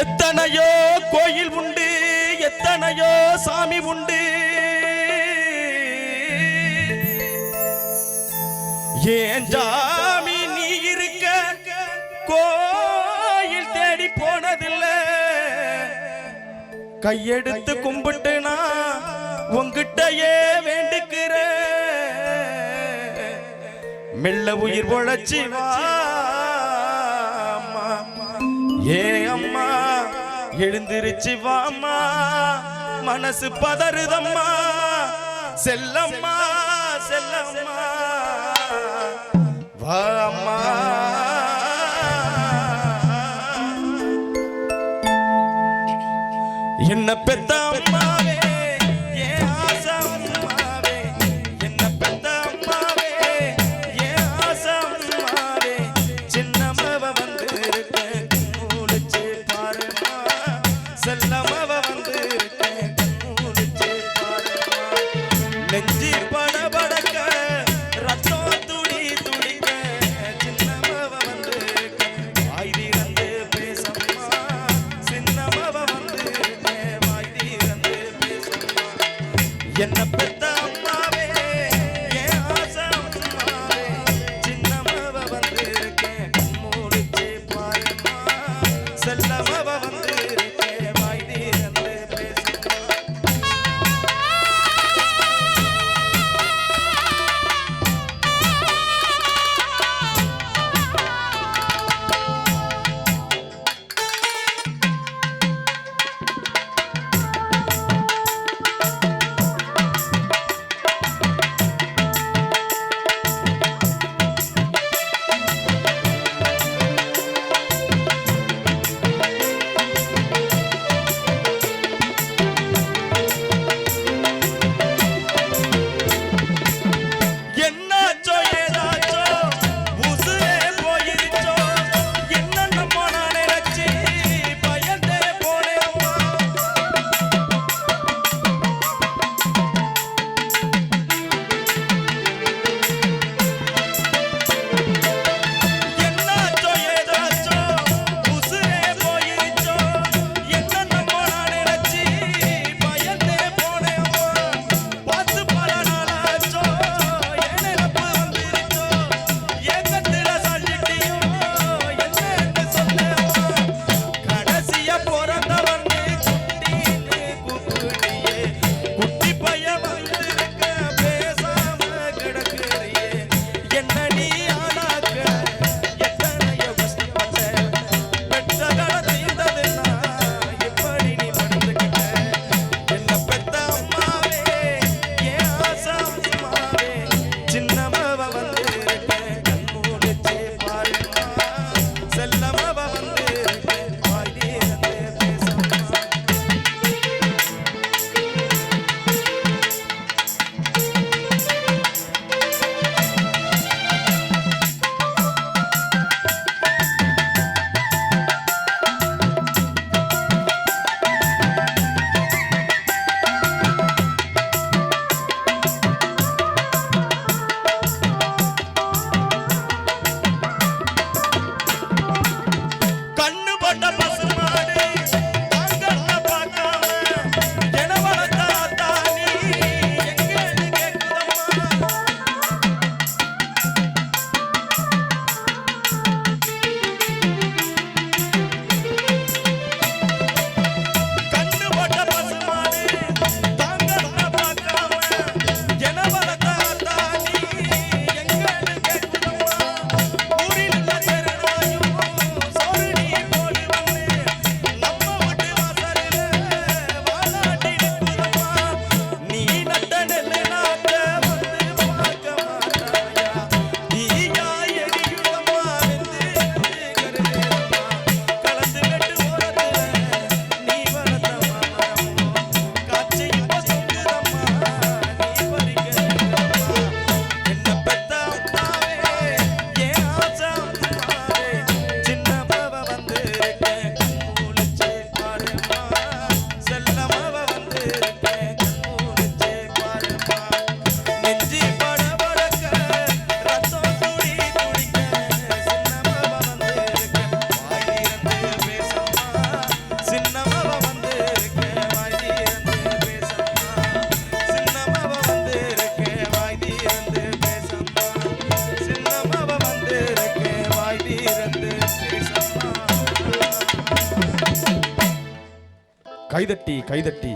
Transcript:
எத்தனையோ கோயில் உண்டு எத்தனையோ சாமி உண்டு. ஏன் சாமி நீ இருக்க? கோயில் தேடி போனதில்லை. கையெடுத்து கும்பிட்டு நான் உங்கிட்டயே வேண்டுக்கிற மெல்ல உயிர் பொழச்சி வா ஏ அம்மா. எழுந்திருச்சு வாமா மனசு பதறுதம்மா. செல்லம்மா செல்லம்மா. வாமா என்ன பெத்த என்ன பெத்த அம்மாவே? என் ஆசை அம்மாவே. சின்னமவ வந்திருக்கேன். மூடிச்சு பாயம்மா செல்லவ கைதட்டி கைதட்டி.